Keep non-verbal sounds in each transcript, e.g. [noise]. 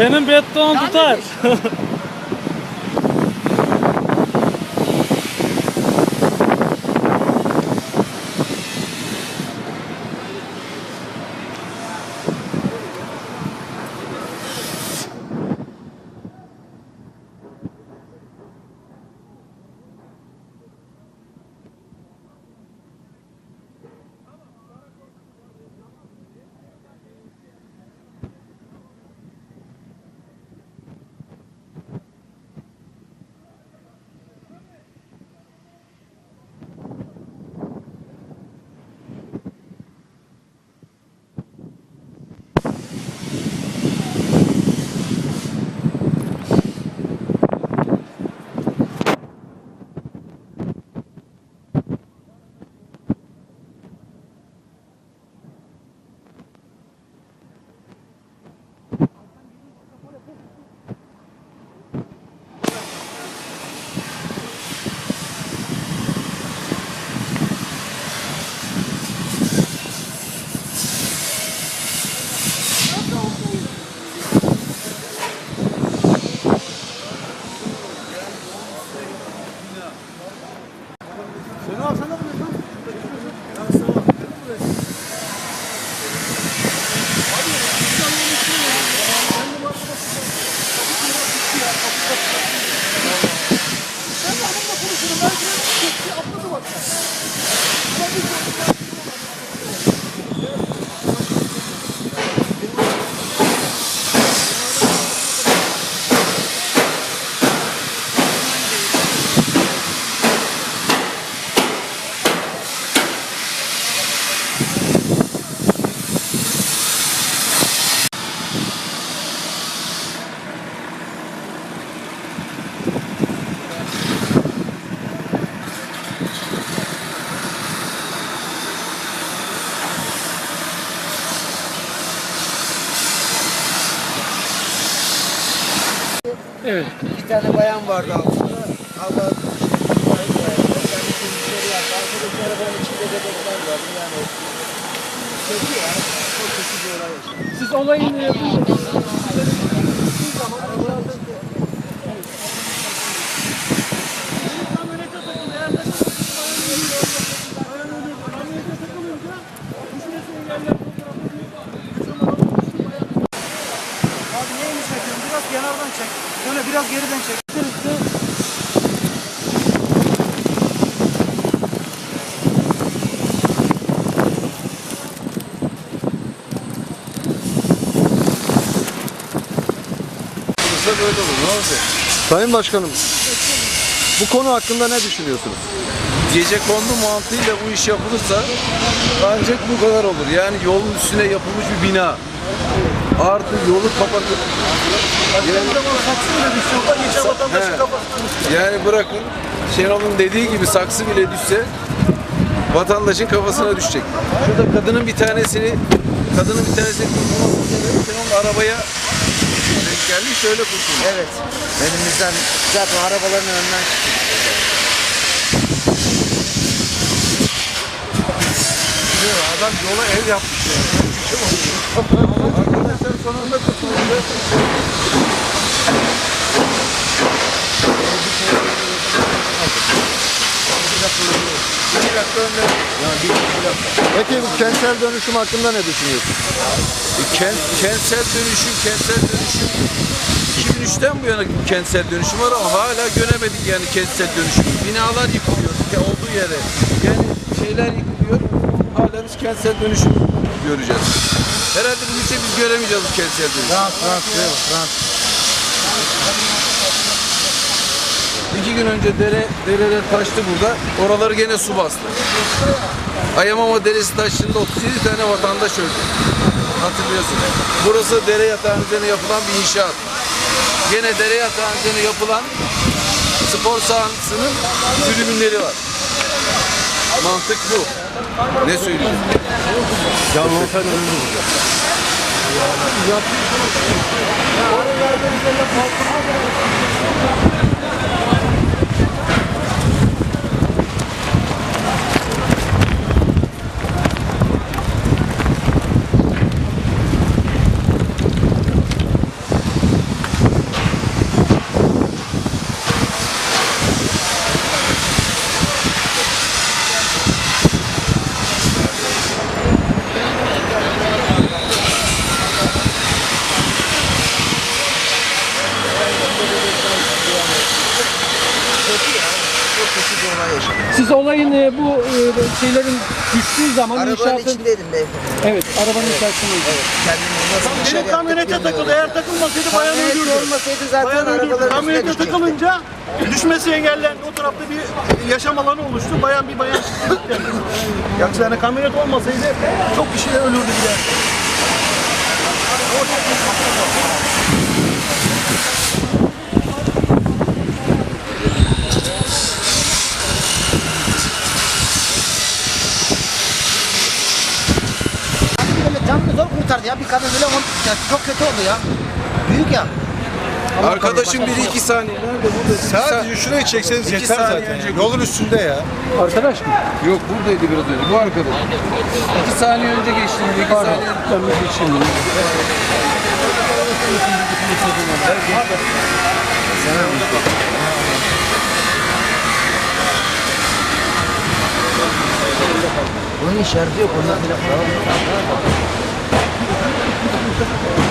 Benim beton tutar. [laughs] Siz olayın Olursa böyle olur. Ne olacak? Sayın Başkanım, bu konu hakkında ne düşünüyorsunuz? Gece kondu mantığıyla bu iş yapılırsa ancak bu kadar olur. Yani yolun üstüne yapılmış bir bina. Artı yolu kapatıp He. yani bırakın Şenol'un dediği gibi saksı bile düşse vatandaşın kafasına düşecek. Şurada kadının bir tanesini kadının bir tanesini Şenol arabaya gelmiş şöyle kurtulmuş. Evet. Elimizden zaten arabaların önünden çıktı. Adam yola ev yapmış yani. Arkadaşlar sonunda kurtuldu. Bir dakika önde. Peki bu kentsel dönüşüm hakkında ne düşünüyorsunuz? E, kent, kentsel dönüşüm, kentsel dönüşüm. 2003'ten bu yana kentsel dönüşüm var ama hala göremedik yani kentsel dönüşüm. Binalar yıkılıyor ya olduğu yere. Yani şeyler yıkılıyor. Hala biz kentsel dönüşüm göreceğiz. Herhalde bu ülke biz göremeyeceğiz bu kentsel dönüşüm. Rahat, rahat, rahat. İki gün önce dere, dereler taştı burada. Oraları gene su bastı. Ayamama Deresi taşında 37 tane vatandaş öldü. Hatırlıyorsunuz. Burası dere yatağının üzerine yapılan bir inşaat. Gene dere yatağının üzerine yapılan spor sahasının tribünleri var. Mantık bu. Ne söyleyeceğim? Ya hanımefendi Siz olayın e, bu e, şeylerin düştüğü zaman Arabanın inşaatın... içindeydim beyefendi. Evet, arabanın içerisindeyiz. Kendimi nasıl dışarı Benim kamyonete takıldı. Eğer takılmasaydı bayan Kamyonet öldürdü. olmasaydı zaten Bayan öldürdü. arabaların üstüne Kamyonete düşecekti. takılınca düşmesi engellendi. O tarafta bir yaşam alanı oluştu. Bayan bir bayan [laughs] çıktı. Yoksa yani kamyonet olmasaydı çok kişi ölürdü bile. Böyle canını zor kurtardı ya. Bir kadın böyle on, ya çok kötü oldu ya. Büyük ya. Arkadaşım biri iki saniye. Nerede burada? Sadece şurayı çekseniz İki yeter saniye zaten. önce- Yolun üstünde ya. Arkadaş mı? Yok buradaydı biraz önce. Bu arkadaş. İki saniye önce geçtim. İki saniye. Ben bir geçeyim. Bunun işareti yok. Ondan telefon difficult.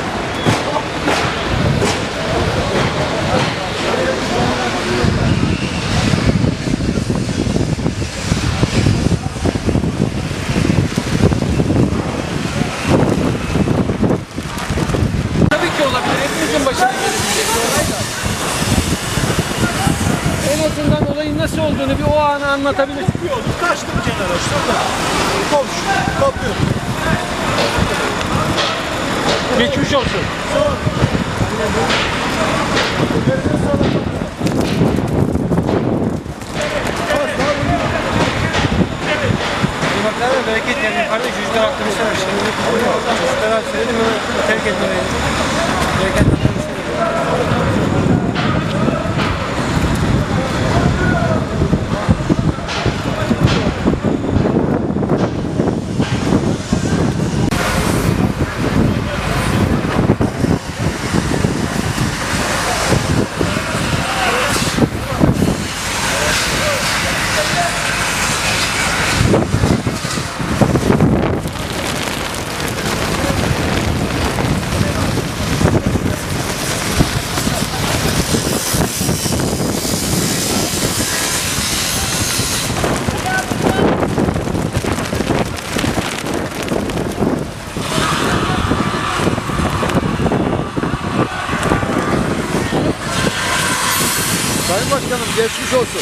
Başkanım geçmiş olsun.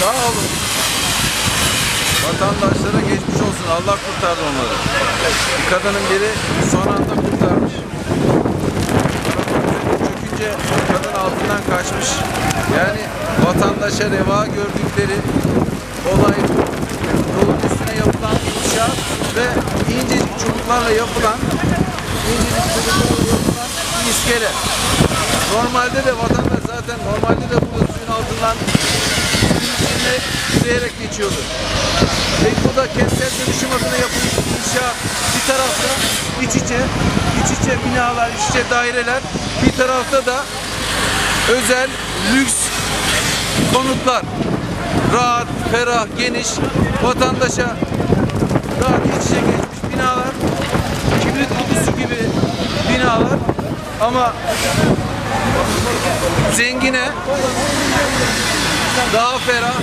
Sağ olun. Vatandaşlara geçmiş olsun. Allah kurtardı onları. Bir kadının biri son anda kurtarmış. Çökünce kadın altından kaçmış. Yani vatandaşa reva gördükleri olay yolun üstüne yapılan inşaat ve incecik çubuklarla yapılan incecik çubuklarla yapılan iskele. Normalde de vatandaş zaten normalde de burada suyun altından içinde yürüyerek geçiyordu. Ve bu da kentsel dönüşüm adına yapılmış inşaat. Bir tarafta iç içe, iç içe binalar, iç içe daireler. Bir tarafta da özel, lüks konutlar. Rahat, ferah, geniş, vatandaşa rahat iç içe geçmiş binalar. Kibrit kutusu gibi binalar. Ama zengine daha ferah,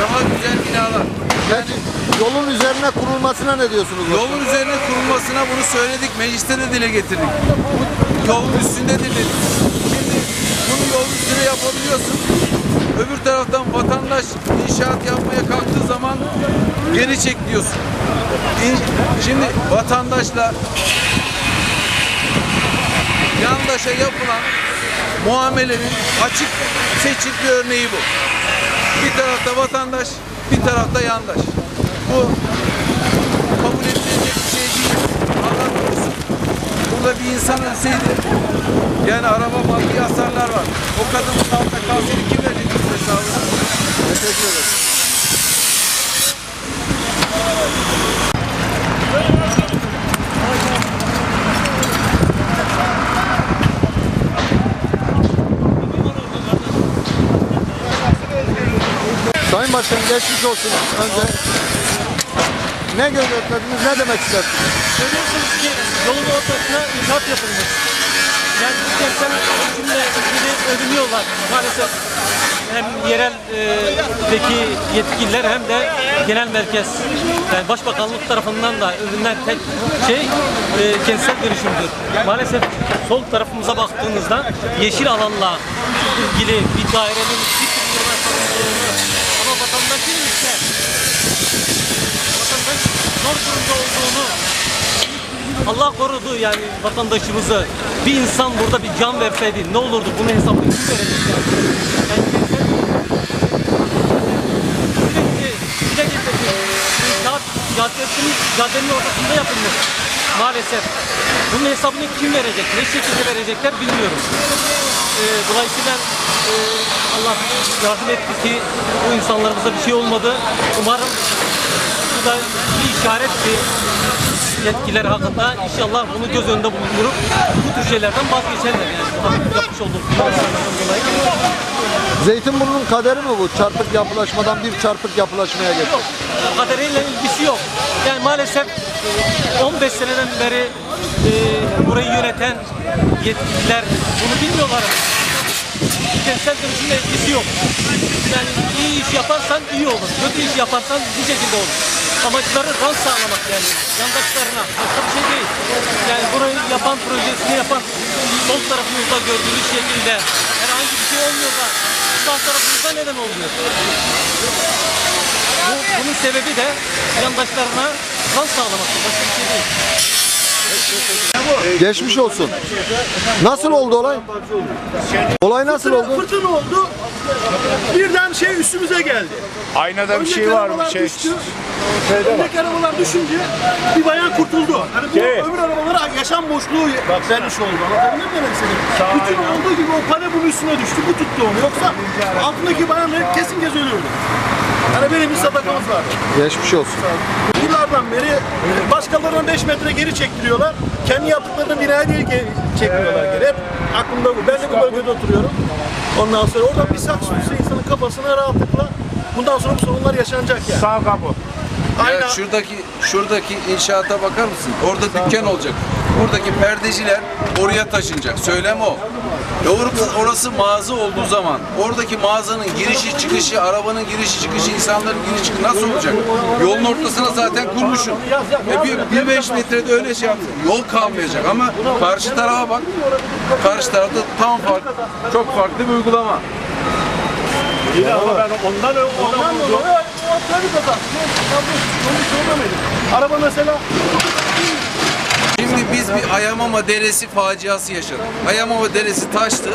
daha güzel binalar. Peki yolun üzerine kurulmasına ne diyorsunuz? Yolun üzerine kurulmasına bunu söyledik, mecliste de dile getirdik. Yolun üstünde dedik. Şimdi bunu yolun üstüne yapabiliyorsun. Öbür taraftan vatandaş inşaat yapmaya kalktığı zaman geri çek diyorsun. İn- Şimdi vatandaşla yandaşa yapılan muamelenin açık seçik bir örneği bu. Bir tarafta vatandaş, bir tarafta yandaş. Bu kabul edilecek bir şey değil. Allah korusun. Burada bir insan ölseydi, yani araba maddi hasarlar var. O kadının altında kalsaydı kim verecek hesabını? Teşekkür ederim. Sayın Başkanım geçmiş olsun. Önce ne gözetlediniz, ne demek istersiniz? Görüyorsunuz ki yolun ortasına inşaat yapılmış. Yani bu kentsel dönüşümle ilgili övünüyorlar maalesef. hem yereldeki yetkililer hem de genel merkez yani başbakanlık tarafından da övünen tek şey e, kentsel dönüşümdür. Maalesef sol tarafımıza baktığınızda yeşil alanla ilgili bir dairenin bir vatandaşın ise vatandaş zor durumda olduğunu Allah korudu yani vatandaşımızı. Bir insan burada bir can verseydi ne olurdu? Bunun hesabını kim verecek yani? Yani sürekli dile getirdik. İnşaat caddesinin, caddenin ortasında yapılmış. Maalesef. Bunun hesabını kim verecek? Ne şekilde verecekler bilmiyorum. Ee, dolayısıyla e, Allah yardım etti ki bu insanlarımıza bir şey olmadı. Umarım bu da bir işaretti yetkiler hakkında inşallah bunu göz önünde bulundurup bu tür şeylerden vazgeçerler yani. Yapmış olduğumuz. Zeytinburnu'nun kaderi mi bu? Çarpık yapılaşmadan bir çarpık yapılaşmaya geçti. kaderiyle ilgisi yok. Yani maalesef e, 15 seneden beri e, burayı yöneten yetkililer bunu bilmiyorlar. Kentsel dönüşümle ilgisi yok. Yani iyi iş yaparsan iyi olur. Kötü iş yaparsan bu şekilde olur. Amaçları rant sağlamak yani. Yandaşlarına. Başka bir şey değil. Yani burayı yapan, projesini yapan sol tarafımızda gördüğünüz şekilde herhangi bir şey olmuyor da sağ tarafımızda neden oluyor? Bu, bunun sebebi de yandaşlarına kan sağlamaktır. Başka bir şey değil. Geçmiş olsun. Nasıl oldu olay? Olay nasıl oldu? Fırtına oldu. Birden şey üstümüze geldi. Aynada bir Öndeki şey var arabalar bir şey. düştü. Öndeki arabalar düşünce bir bayan kurtuldu. Hani bu Şey. öbür arabalara yaşam boşluğu vermiş oldu. Anlatabiliyor muyum demek istediğimi? Bütün olduğu gibi o pane bunun üstüne düştü. Bu tuttu onu. Yoksa altındaki bayan kesin gez ölürdü. Hani benim bir sadakamız vardı. Geçmiş olsun. Yıllardan beri başkalarından 5 metre geri çektiriyorlar. Kendi yaptıklarını binaya değil geri çektiriyorlar geri. Hep aklımda bu. Ben de bu bölgede oturuyorum. Ondan sonra oradan bir saks düşse insanın kafasına rahatlıkla bundan sonra bu sorunlar yaşanacak yani. Sağ kapı. Aynen. Ya şuradaki şuradaki inşaata bakar mısın? Orada dükkan olacak. Buradaki perdeciler oraya taşınacak. Söylem o. E orası, mağaza olduğu zaman oradaki mağazanın girişi çıkışı, arabanın girişi çıkışı, insanların girişi çıkışı nasıl olacak? Yolun ortasına zaten kurmuşsun. E bir, bir beş metrede öyle şey yaptın. Yol kalmayacak ama karşı tarafa bak. Karşı tarafta tam farklı, çok farklı bir uygulama. Yine ama ben ondan ö- Ondan ondan dolayı o. Yanlış söylemedim. Araba mesela Şimdi biz bir Ayamama Deresi faciası yaşadık. Ayamama Deresi taştı.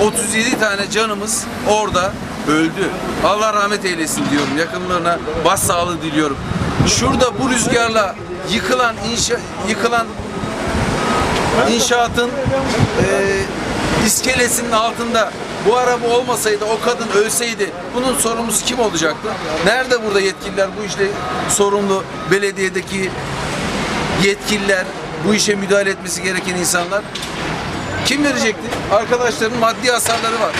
37 tane canımız orada öldü. Allah rahmet eylesin diyorum. Yakınlarına başsağlığı diliyorum. Şurada bu rüzgarla yıkılan inşa yıkılan inşaatın e, iskelesinin altında bu araba olmasaydı, o kadın ölseydi bunun sorumlusu kim olacaktı? Nerede burada yetkililer bu işle sorumlu belediyedeki yetkililer, bu işe müdahale etmesi gereken insanlar kim verecekti? Arkadaşların maddi hasarları var.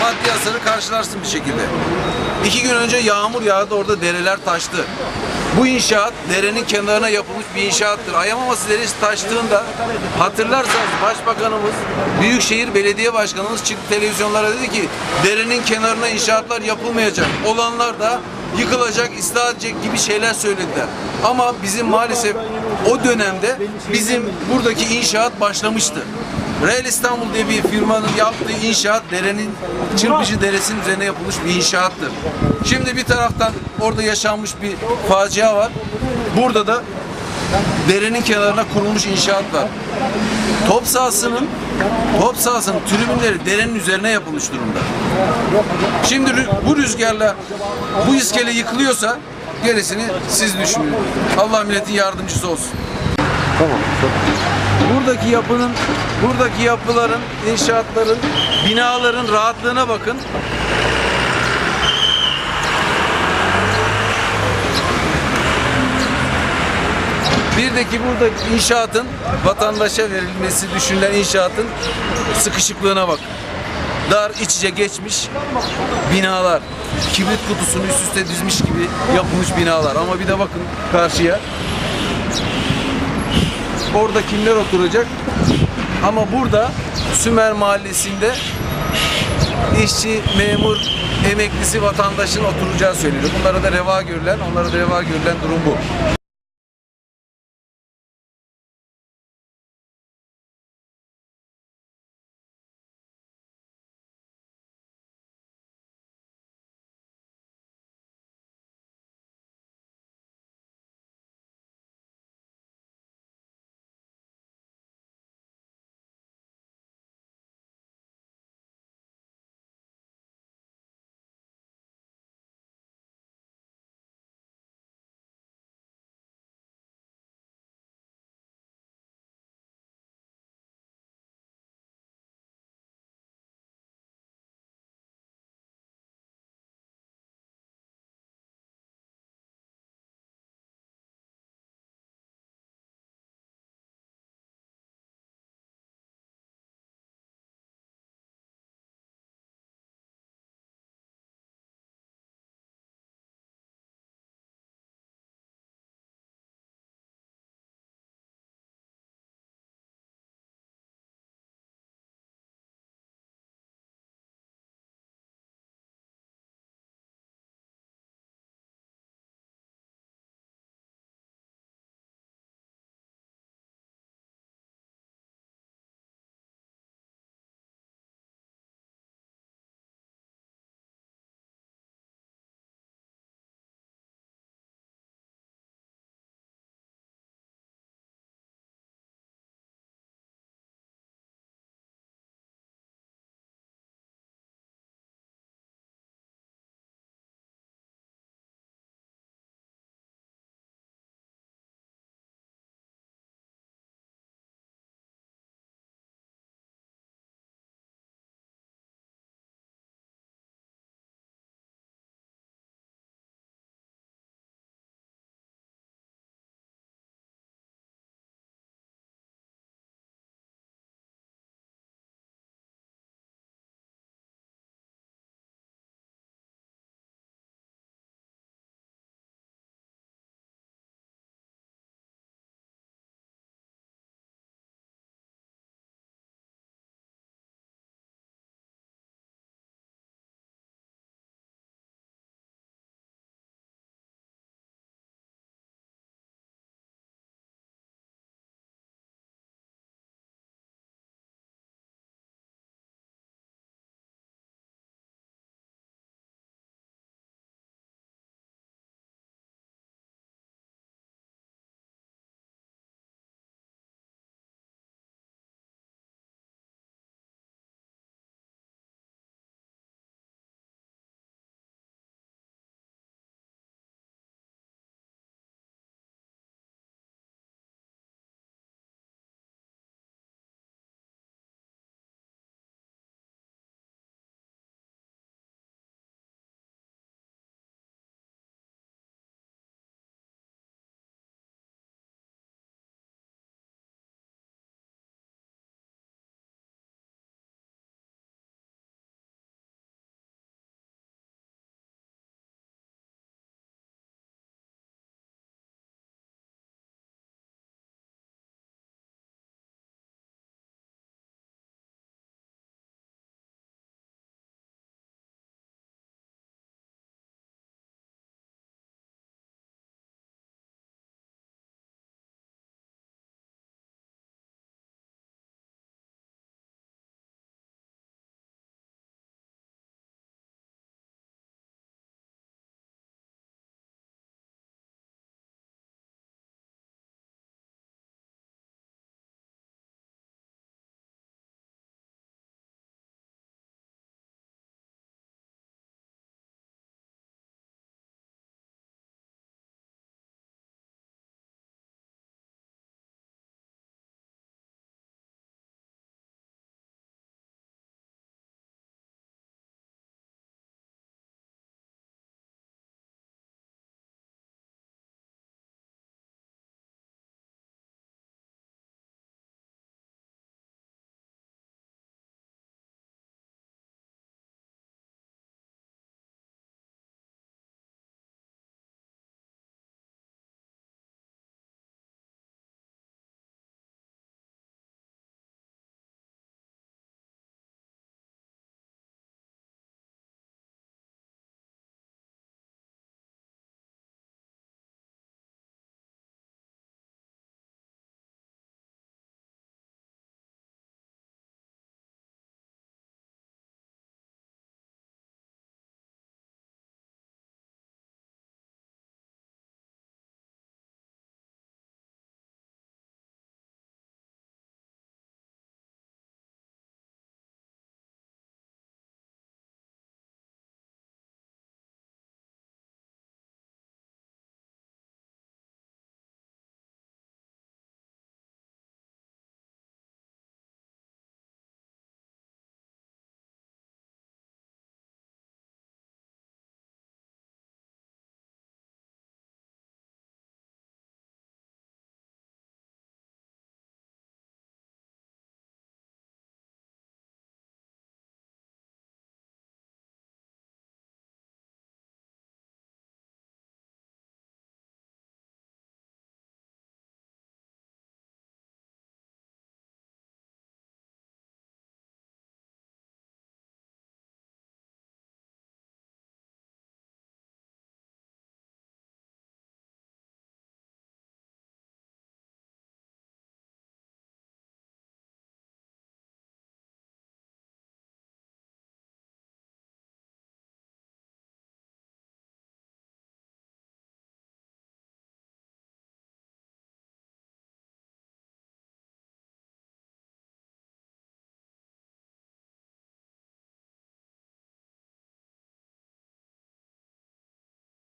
Maddi hasarı karşılarsın bir şekilde. İki gün önce yağmur yağdı orada dereler taştı. Bu inşaat derenin kenarına yapılmış bir inşaattır. Ayamaması deresi taştığında hatırlarsanız Başbakanımız, Büyükşehir Belediye Başkanımız çıktı televizyonlara dedi ki derenin kenarına inşaatlar yapılmayacak. Olanlar da yıkılacak, ıslah edecek gibi şeyler söylediler. Ama bizim maalesef o dönemde bizim buradaki inşaat başlamıştı. Real İstanbul diye bir firmanın yaptığı inşaat derenin Çırpıcı Deresi'nin üzerine yapılmış bir inşaattır. Şimdi bir taraftan orada yaşanmış bir facia var. Burada da derenin kenarına kurulmuş inşaat var. Top sahasının top sahasının tribünleri derenin üzerine yapılmış durumda. Şimdi bu rüzgarla bu iskele yıkılıyorsa gerisini siz düşünün. Allah milletin yardımcısı olsun. Buradaki yapının, buradaki yapıların, inşaatların, binaların rahatlığına bakın. Bir de ki burada inşaatın vatandaşa verilmesi düşünülen inşaatın sıkışıklığına bak. Dar iç geçmiş binalar. Kibrit kutusunu üst üste dizmiş gibi yapılmış binalar. Ama bir de bakın karşıya. Orada kimler oturacak? Ama burada Sümer Mahallesi'nde işçi, memur emeklisi vatandaşın oturacağı söyleniyor. Bunlara da reva görülen, onlara da reva görülen durum bu.